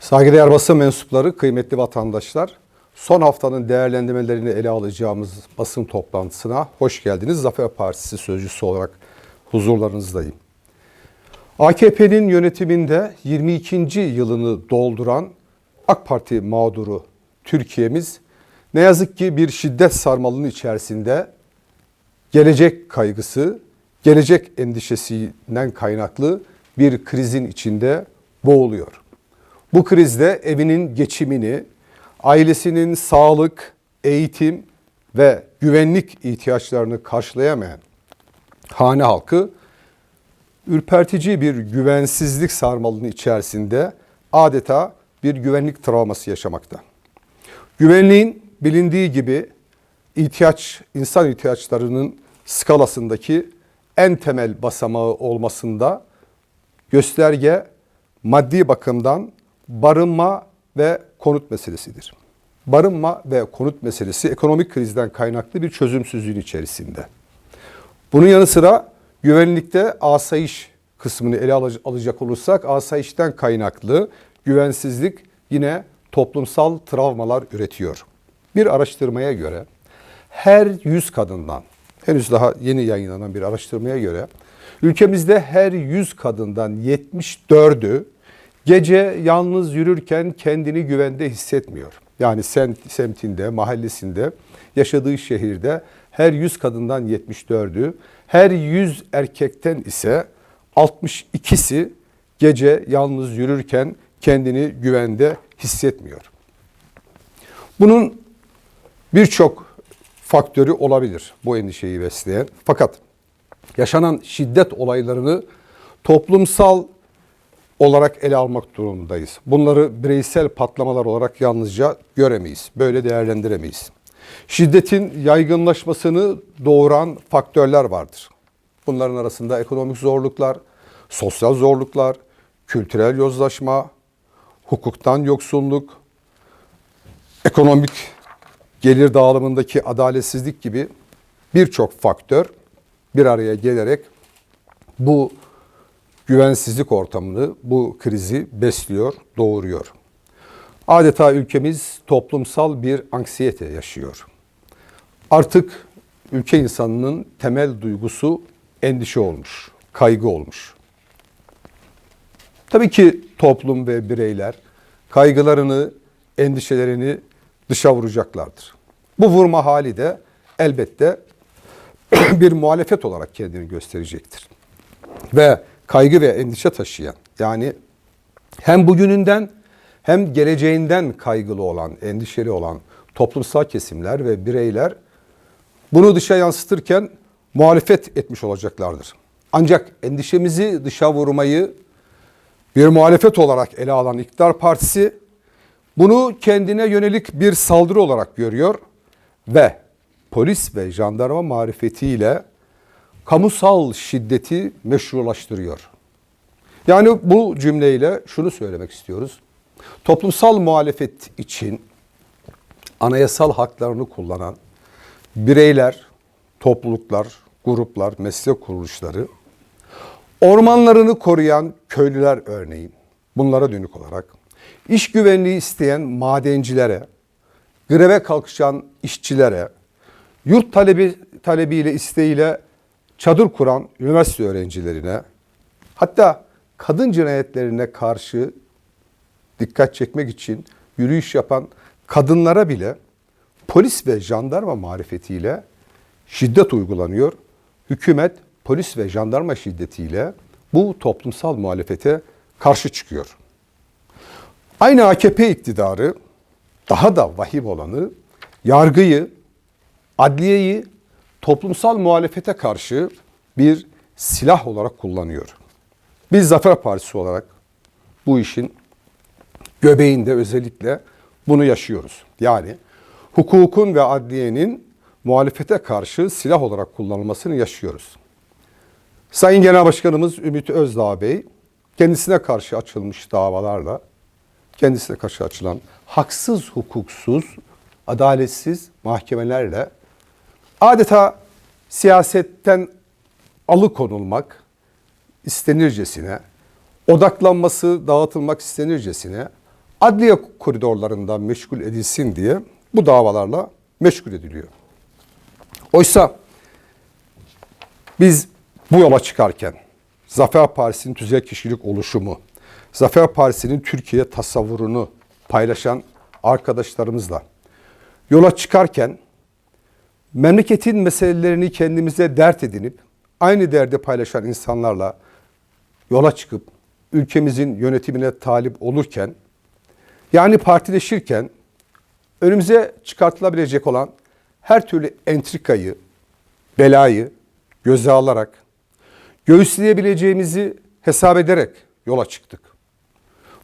Saygıdeğer basın mensupları, kıymetli vatandaşlar, son haftanın değerlendirmelerini ele alacağımız basın toplantısına hoş geldiniz. Zafer Partisi sözcüsü olarak huzurlarınızdayım. AKP'nin yönetiminde 22. yılını dolduran AK Parti mağduru Türkiye'miz ne yazık ki bir şiddet sarmalının içerisinde gelecek kaygısı, gelecek endişesinden kaynaklı bir krizin içinde boğuluyor. Bu krizde evinin geçimini, ailesinin sağlık, eğitim ve güvenlik ihtiyaçlarını karşılayamayan hane halkı ürpertici bir güvensizlik sarmalının içerisinde adeta bir güvenlik travması yaşamakta. Güvenliğin bilindiği gibi ihtiyaç, insan ihtiyaçlarının skalasındaki en temel basamağı olmasında gösterge maddi bakımdan barınma ve konut meselesidir. Barınma ve konut meselesi ekonomik krizden kaynaklı bir çözümsüzlüğün içerisinde. Bunun yanı sıra güvenlikte asayiş kısmını ele alacak olursak asayişten kaynaklı güvensizlik yine toplumsal travmalar üretiyor. Bir araştırmaya göre her 100 kadından henüz daha yeni yayınlanan bir araştırmaya göre ülkemizde her 100 kadından 74'ü gece yalnız yürürken kendini güvende hissetmiyor. Yani semt, semtinde, mahallesinde, yaşadığı şehirde her 100 kadından 74'ü, her 100 erkekten ise 62'si gece yalnız yürürken kendini güvende hissetmiyor. Bunun birçok faktörü olabilir bu endişeyi besleyen. Fakat yaşanan şiddet olaylarını toplumsal olarak ele almak durumundayız. Bunları bireysel patlamalar olarak yalnızca göremeyiz. Böyle değerlendiremeyiz. Şiddetin yaygınlaşmasını doğuran faktörler vardır. Bunların arasında ekonomik zorluklar, sosyal zorluklar, kültürel yozlaşma, hukuktan yoksunluk, ekonomik gelir dağılımındaki adaletsizlik gibi birçok faktör bir araya gelerek bu güvensizlik ortamını, bu krizi besliyor, doğuruyor. Adeta ülkemiz toplumsal bir anksiyete yaşıyor. Artık ülke insanının temel duygusu endişe olmuş, kaygı olmuş. Tabii ki toplum ve bireyler kaygılarını, endişelerini dışa vuracaklardır. Bu vurma hali de elbette bir muhalefet olarak kendini gösterecektir. Ve kaygı ve endişe taşıyan yani hem bugününden hem geleceğinden kaygılı olan, endişeli olan toplumsal kesimler ve bireyler bunu dışa yansıtırken muhalefet etmiş olacaklardır. Ancak endişemizi dışa vurmayı bir muhalefet olarak ele alan iktidar partisi bunu kendine yönelik bir saldırı olarak görüyor ve polis ve jandarma marifetiyle kamusal şiddeti meşrulaştırıyor. Yani bu cümleyle şunu söylemek istiyoruz. Toplumsal muhalefet için anayasal haklarını kullanan bireyler, topluluklar, gruplar, meslek kuruluşları, ormanlarını koruyan köylüler örneğin bunlara dönük olarak iş güvenliği isteyen madencilere, greve kalkışan işçilere, yurt talebi talebiyle isteğiyle çadır kuran üniversite öğrencilerine, hatta kadın cinayetlerine karşı dikkat çekmek için yürüyüş yapan kadınlara bile polis ve jandarma marifetiyle şiddet uygulanıyor. Hükümet polis ve jandarma şiddetiyle bu toplumsal muhalefete karşı çıkıyor. Aynı AKP iktidarı daha da vahim olanı yargıyı, adliyeyi toplumsal muhalefete karşı bir silah olarak kullanıyor. Biz Zafer Partisi olarak bu işin göbeğinde özellikle bunu yaşıyoruz. Yani hukukun ve adliyenin muhalefete karşı silah olarak kullanılmasını yaşıyoruz. Sayın Genel Başkanımız Ümit Özdağ Bey kendisine karşı açılmış davalarla kendisine karşı açılan haksız, hukuksuz, adaletsiz mahkemelerle adeta siyasetten alıkonulmak istenircesine, odaklanması dağıtılmak istenircesine adliye koridorlarından meşgul edilsin diye bu davalarla meşgul ediliyor. Oysa biz bu yola çıkarken Zafer Partisi'nin tüzel kişilik oluşumu, Zafer Partisi'nin Türkiye tasavvurunu paylaşan arkadaşlarımızla yola çıkarken memleketin meselelerini kendimize dert edinip aynı derdi paylaşan insanlarla yola çıkıp ülkemizin yönetimine talip olurken yani partileşirken önümüze çıkartılabilecek olan her türlü entrikayı, belayı göze alarak göğüsleyebileceğimizi hesap ederek yola çıktık.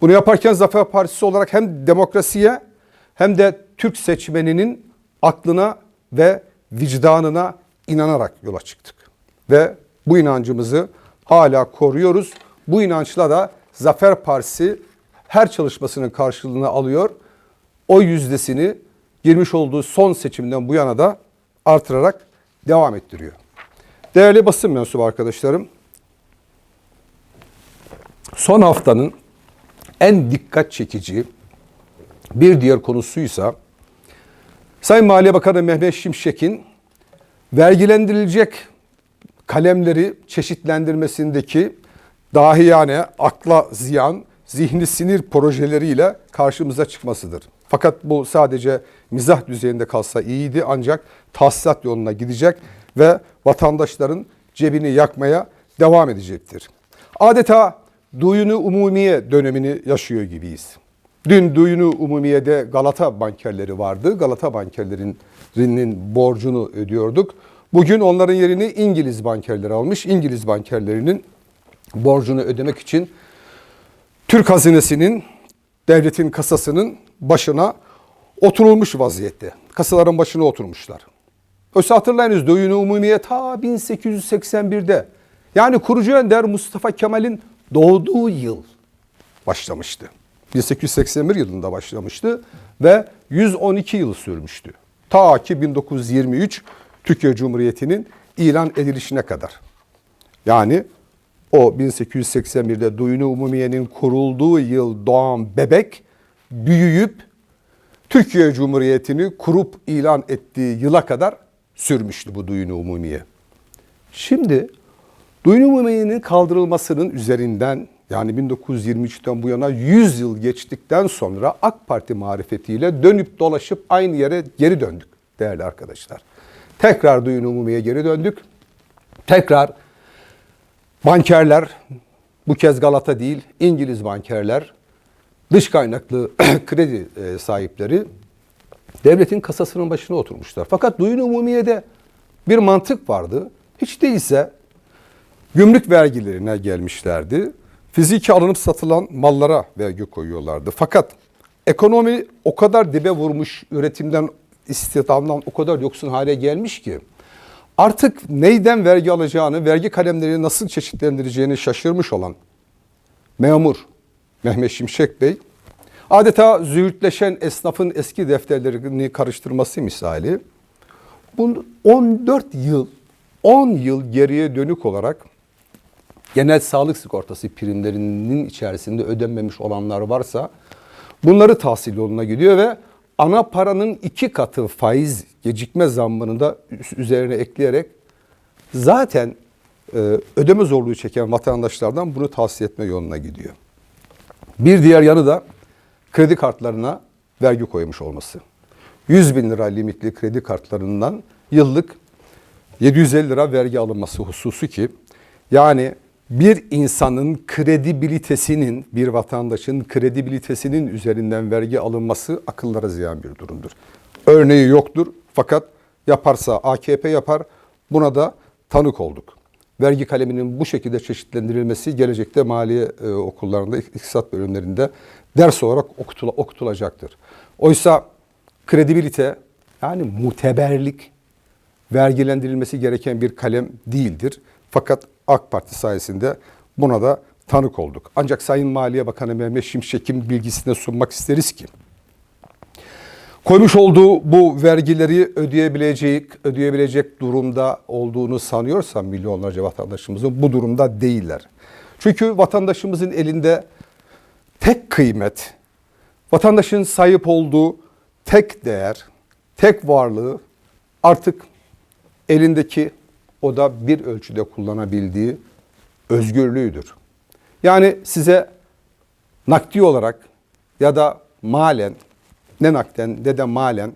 Bunu yaparken Zafer Partisi olarak hem demokrasiye hem de Türk seçmeninin aklına ve vicdanına inanarak yola çıktık. Ve bu inancımızı hala koruyoruz. Bu inançla da Zafer Partisi her çalışmasının karşılığını alıyor. O yüzdesini girmiş olduğu son seçimden bu yana da artırarak devam ettiriyor. Değerli basın mensubu arkadaşlarım, son haftanın en dikkat çekici bir diğer konusuysa Sayın Maliye Bakanı Mehmet Şimşek'in vergilendirilecek kalemleri çeşitlendirmesindeki dahiyane, akla ziyan, zihni sinir projeleriyle karşımıza çıkmasıdır. Fakat bu sadece mizah düzeyinde kalsa iyiydi ancak tahsilat yoluna gidecek ve vatandaşların cebini yakmaya devam edecektir. Adeta duyunu umumiye dönemini yaşıyor gibiyiz. Dün duyunu umumiyede Galata bankerleri vardı. Galata bankerlerinin borcunu ödüyorduk. Bugün onların yerini İngiliz bankerleri almış. İngiliz bankerlerinin borcunu ödemek için Türk hazinesinin, devletin kasasının başına oturulmuş vaziyette. Kasaların başına oturmuşlar. Oysa hatırlayınız Duyunu Umumiye ta 1881'de yani kurucu önder Mustafa Kemal'in doğduğu yıl başlamıştı. 1881 yılında başlamıştı ve 112 yıl sürmüştü. Ta ki 1923 Türkiye Cumhuriyeti'nin ilan edilişine kadar. Yani o 1881'de Duyunu Umumiye'nin kurulduğu yıl doğan bebek büyüyüp Türkiye Cumhuriyeti'ni kurup ilan ettiği yıla kadar sürmüştü bu Duyunu Umumiye. Şimdi Duyunu Umumiye'nin kaldırılmasının üzerinden yani 1923'ten bu yana 100 yıl geçtikten sonra AK Parti marifetiyle dönüp dolaşıp aynı yere geri döndük değerli arkadaşlar. Tekrar Duyunu Umumiye geri döndük. Tekrar bankerler, bu kez Galata değil İngiliz bankerler, dış kaynaklı kredi e, sahipleri devletin kasasının başına oturmuşlar. Fakat Duyunu Umumiye'de bir mantık vardı. Hiç değilse gümrük vergilerine gelmişlerdi. Fiziki alınıp satılan mallara vergi koyuyorlardı. Fakat ekonomi o kadar dibe vurmuş, üretimden, istihdamdan o kadar yoksun hale gelmiş ki artık neyden vergi alacağını, vergi kalemlerini nasıl çeşitlendireceğini şaşırmış olan memur Mehmet Şimşek Bey adeta züğürtleşen esnafın eski defterlerini karıştırması misali bu 14 yıl 10 yıl geriye dönük olarak genel sağlık sigortası primlerinin içerisinde ödenmemiş olanlar varsa bunları tahsil yoluna gidiyor ve ana paranın iki katı faiz gecikme zammını da üzerine ekleyerek zaten e, ödeme zorluğu çeken vatandaşlardan bunu tahsil etme yoluna gidiyor. Bir diğer yanı da kredi kartlarına vergi koymuş olması. 100 bin lira limitli kredi kartlarından yıllık 750 lira vergi alınması hususu ki yani bir insanın kredibilitesinin, bir vatandaşın kredibilitesinin üzerinden vergi alınması akıllara ziyan bir durumdur. Örneği yoktur fakat yaparsa AKP yapar buna da tanık olduk. Vergi kaleminin bu şekilde çeşitlendirilmesi gelecekte maliye e, okullarında, iktisat bölümlerinde ders olarak okutula, okutulacaktır. Oysa kredibilite yani muteberlik vergilendirilmesi gereken bir kalem değildir. Fakat AK Parti sayesinde buna da tanık olduk. Ancak Sayın Maliye Bakanı Mehmet Şimşek'in bilgisine sunmak isteriz ki koymuş olduğu bu vergileri ödeyebilecek, ödeyebilecek durumda olduğunu sanıyorsam milyonlarca vatandaşımızın bu durumda değiller. Çünkü vatandaşımızın elinde tek kıymet Vatandaşın sahip olduğu tek değer, tek varlığı artık elindeki o da bir ölçüde kullanabildiği özgürlüğüdür. Yani size nakdi olarak ya da malen ne nakden ne de malen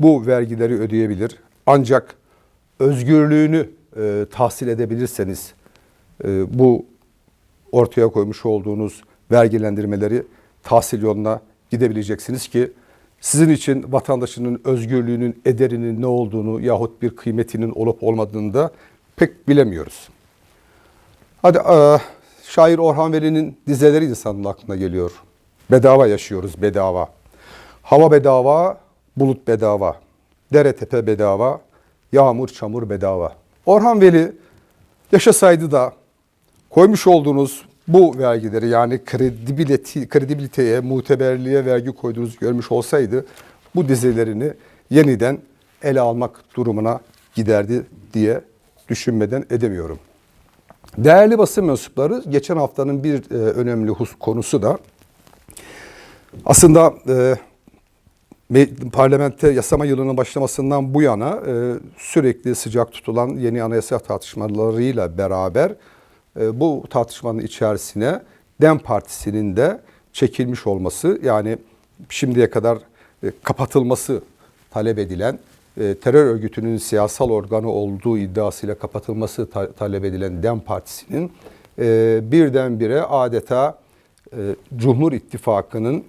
bu vergileri ödeyebilir. Ancak özgürlüğünü e, tahsil edebilirseniz e, bu ortaya koymuş olduğunuz vergilendirmeleri tahsil yoluna gidebileceksiniz ki sizin için vatandaşının özgürlüğünün ederinin ne olduğunu yahut bir kıymetinin olup olmadığını da pek bilemiyoruz. Hadi e, şair Orhan Veli'nin dizeleri insanın aklına geliyor. Bedava yaşıyoruz bedava. Hava bedava, bulut bedava. Dere tepe bedava, yağmur çamur bedava. Orhan Veli yaşasaydı da koymuş olduğunuz bu vergileri yani kredibilite, kredibiliteye, muteberliğe vergi koyduğunuzu görmüş olsaydı bu dizelerini yeniden ele almak durumuna giderdi diye düşünmeden edemiyorum. Değerli basın mensupları geçen haftanın bir e, önemli hus konusu da aslında e, me- parlamenter yasama yılının başlamasından bu yana e, sürekli sıcak tutulan yeni anayasa tartışmalarıyla beraber bu tartışmanın içerisine DEM Partisi'nin de çekilmiş olması yani şimdiye kadar e, kapatılması talep edilen e, terör örgütünün siyasal organı olduğu iddiasıyla kapatılması ta- talep edilen DEM Partisi'nin e, birdenbire adeta e, Cumhur İttifakı'nın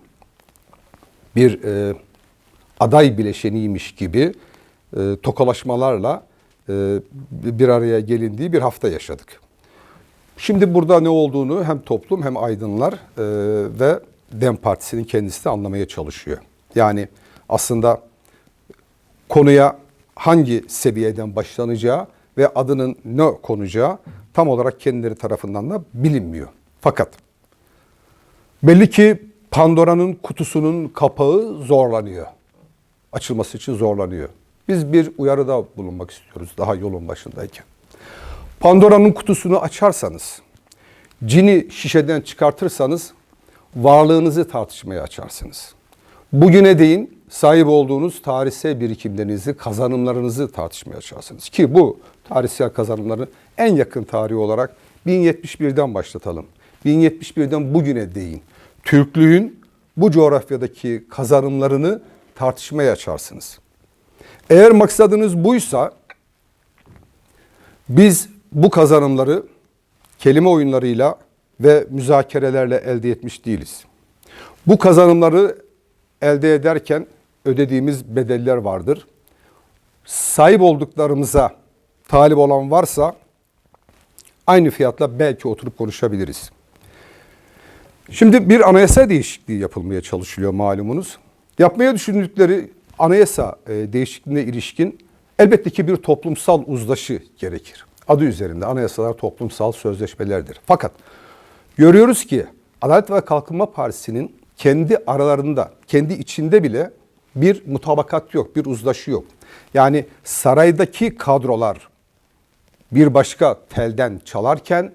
bir e, aday bileşeniymiş gibi e, tokalaşmalarla e, bir araya gelindiği bir hafta yaşadık. Şimdi burada ne olduğunu hem toplum hem aydınlar e, ve DEM Partisi'nin kendisi de anlamaya çalışıyor. Yani aslında konuya hangi seviyeden başlanacağı ve adının ne konacağı tam olarak kendileri tarafından da bilinmiyor. Fakat belli ki Pandora'nın kutusunun kapağı zorlanıyor. Açılması için zorlanıyor. Biz bir uyarıda bulunmak istiyoruz daha yolun başındayken. Pandora'nın kutusunu açarsanız, cini şişeden çıkartırsanız varlığınızı tartışmaya açarsınız. Bugüne değin sahip olduğunuz tarihsel birikimlerinizi, kazanımlarınızı tartışmaya açarsınız. Ki bu tarihsel kazanımları en yakın tarihi olarak 1071'den başlatalım. 1071'den bugüne değin. Türklüğün bu coğrafyadaki kazanımlarını tartışmaya açarsınız. Eğer maksadınız buysa biz bu kazanımları kelime oyunlarıyla ve müzakerelerle elde etmiş değiliz. Bu kazanımları elde ederken ödediğimiz bedeller vardır. Sahip olduklarımıza talip olan varsa aynı fiyatla belki oturup konuşabiliriz. Şimdi bir anayasa değişikliği yapılmaya çalışılıyor malumunuz. Yapmaya düşündükleri anayasa e, değişikliğine ilişkin elbette ki bir toplumsal uzlaşı gerekir. Adı üzerinde anayasalar toplumsal sözleşmelerdir. Fakat görüyoruz ki Adalet ve Kalkınma Partisi'nin kendi aralarında, kendi içinde bile bir mutabakat yok, bir uzlaşı yok. Yani saraydaki kadrolar bir başka telden çalarken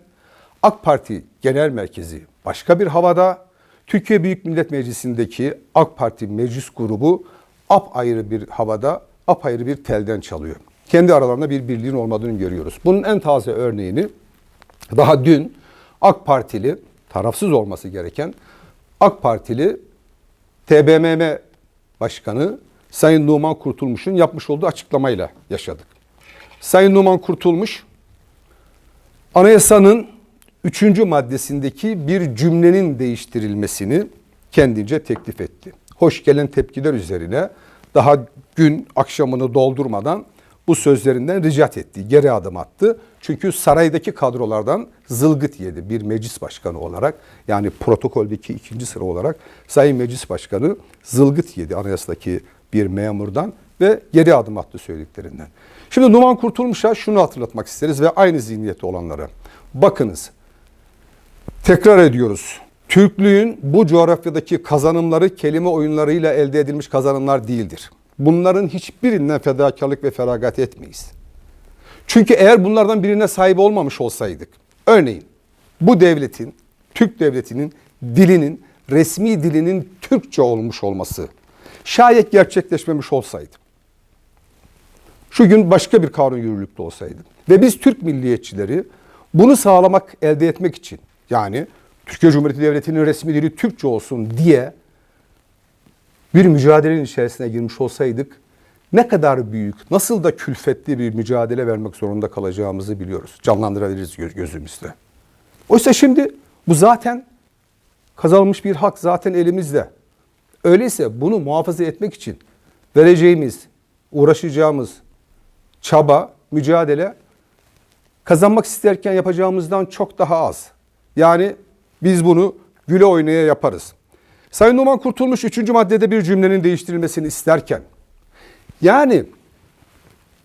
AK Parti Genel Merkezi başka bir havada, Türkiye Büyük Millet Meclisi'ndeki AK Parti meclis grubu apayrı bir havada, apayrı bir telden çalıyor. Kendi aralarında bir birliğin olmadığını görüyoruz. Bunun en taze örneğini daha dün AK Partili, tarafsız olması gereken AK Partili TBMM Başkanı Sayın Numan Kurtulmuş'un yapmış olduğu açıklamayla yaşadık. Sayın Numan Kurtulmuş, anayasanın üçüncü maddesindeki bir cümlenin değiştirilmesini kendince teklif etti. Hoş gelen tepkiler üzerine daha gün akşamını doldurmadan bu sözlerinden ricat etti, geri adım attı. Çünkü saraydaki kadrolardan zılgıt yedi bir meclis başkanı olarak. Yani protokoldeki ikinci sıra olarak Sayın Meclis Başkanı zılgıt yedi anayasadaki bir memurdan ve geri adım attı söylediklerinden. Şimdi Numan Kurtulmuş'a şunu hatırlatmak isteriz ve aynı zihniyette olanlara. Bakınız Tekrar ediyoruz. Türklüğün bu coğrafyadaki kazanımları kelime oyunlarıyla elde edilmiş kazanımlar değildir. Bunların hiçbirinden fedakarlık ve feragat etmeyiz. Çünkü eğer bunlardan birine sahip olmamış olsaydık, örneğin bu devletin, Türk devletinin dilinin resmi dilinin Türkçe olmuş olması şayet gerçekleşmemiş olsaydı şu gün başka bir kanun yürürlükte olsaydı ve biz Türk milliyetçileri bunu sağlamak, elde etmek için yani Türkiye Cumhuriyeti Devleti'nin resmi dili Türkçe olsun diye bir mücadelenin içerisine girmiş olsaydık ne kadar büyük, nasıl da külfetli bir mücadele vermek zorunda kalacağımızı biliyoruz. Canlandırabiliriz göz- gözümüzde. Oysa şimdi bu zaten kazanılmış bir hak zaten elimizde. Öyleyse bunu muhafaza etmek için vereceğimiz, uğraşacağımız çaba, mücadele kazanmak isterken yapacağımızdan çok daha az. Yani biz bunu güle oynaya yaparız. Sayın Numan Kurtulmuş 3. maddede bir cümlenin değiştirilmesini isterken yani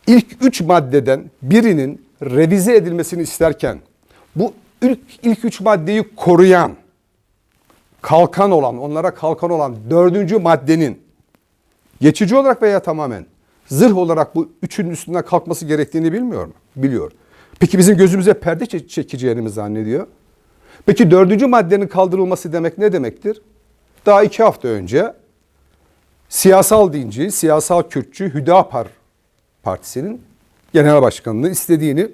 ilk üç maddeden birinin revize edilmesini isterken bu ilk, ilk üç maddeyi koruyan, kalkan olan, onlara kalkan olan dördüncü maddenin geçici olarak veya tamamen zırh olarak bu üçünün üstünden kalkması gerektiğini bilmiyor mu? Biliyor. Peki bizim gözümüze perde çe- çekeceğini mi zannediyor? Peki dördüncü maddenin kaldırılması demek ne demektir? Daha iki hafta önce siyasal dinci, siyasal Kürtçü Hüdapar Partisi'nin genel başkanının istediğini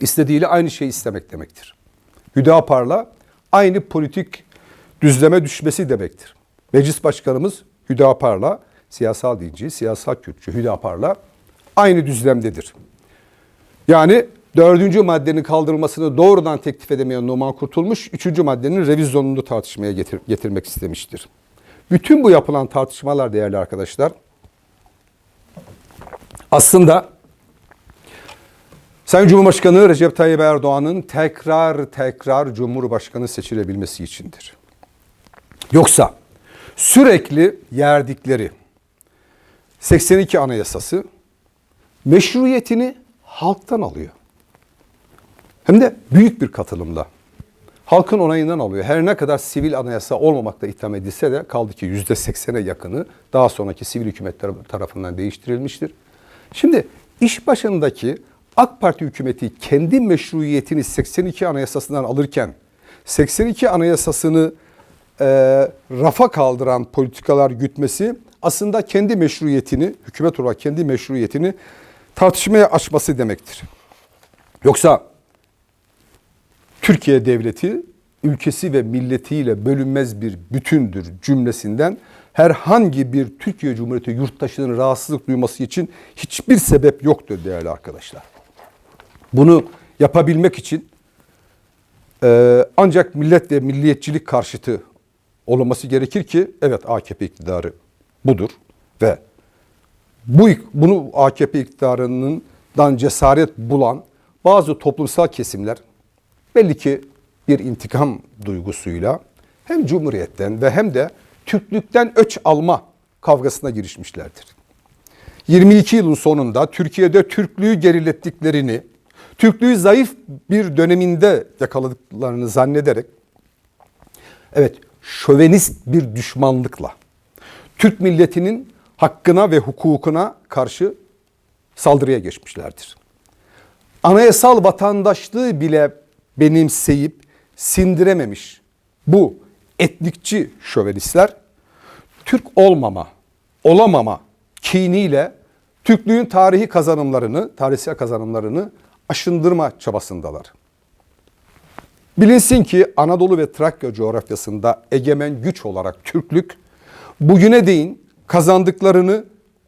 istediğiyle aynı şeyi istemek demektir. Hüdapar'la aynı politik düzleme düşmesi demektir. Meclis başkanımız Hüdapar'la siyasal dinci, siyasal Kürtçü Hüdapar'la aynı düzlemdedir. Yani dördüncü maddenin kaldırılmasını doğrudan teklif edemeyen Numan Kurtulmuş, üçüncü maddenin revizyonunu tartışmaya getir- getirmek istemiştir. Bütün bu yapılan tartışmalar değerli arkadaşlar, aslında Sayın Cumhurbaşkanı Recep Tayyip Erdoğan'ın tekrar tekrar Cumhurbaşkanı seçilebilmesi içindir. Yoksa sürekli yerdikleri 82 Anayasası meşruiyetini halktan alıyor. Hem de büyük bir katılımla. Halkın onayından alıyor. Her ne kadar sivil anayasa olmamakta itham edilse de kaldı ki yüzde seksene yakını daha sonraki sivil hükümetler tarafından değiştirilmiştir. Şimdi iş başındaki AK Parti hükümeti kendi meşruiyetini 82 anayasasından alırken 82 anayasasını e, rafa kaldıran politikalar gütmesi aslında kendi meşruiyetini, hükümet olarak kendi meşruiyetini tartışmaya açması demektir. Yoksa Türkiye devleti ülkesi ve milletiyle bölünmez bir bütündür cümlesinden herhangi bir Türkiye Cumhuriyeti yurttaşının rahatsızlık duyması için hiçbir sebep yoktur değerli arkadaşlar. Bunu yapabilmek için e, ancak millet ve milliyetçilik karşıtı olması gerekir ki evet AKP iktidarı budur ve bu bunu AKP iktidarından cesaret bulan bazı toplumsal kesimler belli ki bir intikam duygusuyla hem Cumhuriyet'ten ve hem de Türklükten öç alma kavgasına girişmişlerdir. 22 yılın sonunda Türkiye'de Türklüğü gerilettiklerini, Türklüğü zayıf bir döneminde yakaladıklarını zannederek evet şövenist bir düşmanlıkla Türk milletinin hakkına ve hukukuna karşı saldırıya geçmişlerdir. Anayasal vatandaşlığı bile benimseyip sindirememiş bu etnikçi şövenistler Türk olmama, olamama kiniyle Türklüğün tarihi kazanımlarını, tarihsel kazanımlarını aşındırma çabasındalar. Bilinsin ki Anadolu ve Trakya coğrafyasında egemen güç olarak Türklük bugüne değin kazandıklarını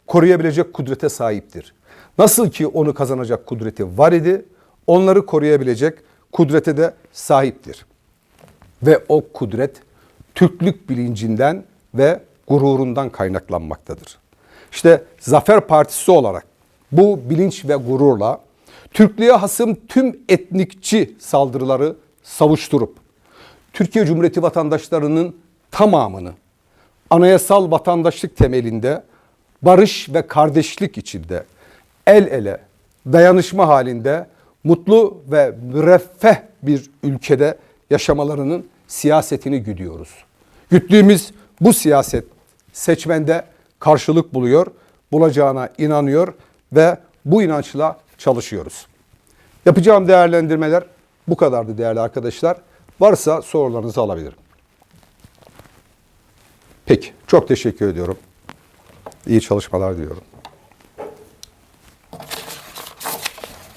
koruyabilecek kudrete sahiptir. Nasıl ki onu kazanacak kudreti var idi, onları koruyabilecek kudrete de sahiptir. Ve o kudret Türklük bilincinden ve gururundan kaynaklanmaktadır. İşte Zafer Partisi olarak bu bilinç ve gururla Türklüğe hasım tüm etnikçi saldırıları savuşturup Türkiye Cumhuriyeti vatandaşlarının tamamını anayasal vatandaşlık temelinde barış ve kardeşlik içinde el ele dayanışma halinde mutlu ve müreffeh bir ülkede yaşamalarının siyasetini güdüyoruz. Güttüğümüz bu siyaset seçmende karşılık buluyor, bulacağına inanıyor ve bu inançla çalışıyoruz. Yapacağım değerlendirmeler bu kadardı değerli arkadaşlar. Varsa sorularınızı alabilirim. Peki. Çok teşekkür ediyorum. İyi çalışmalar diliyorum.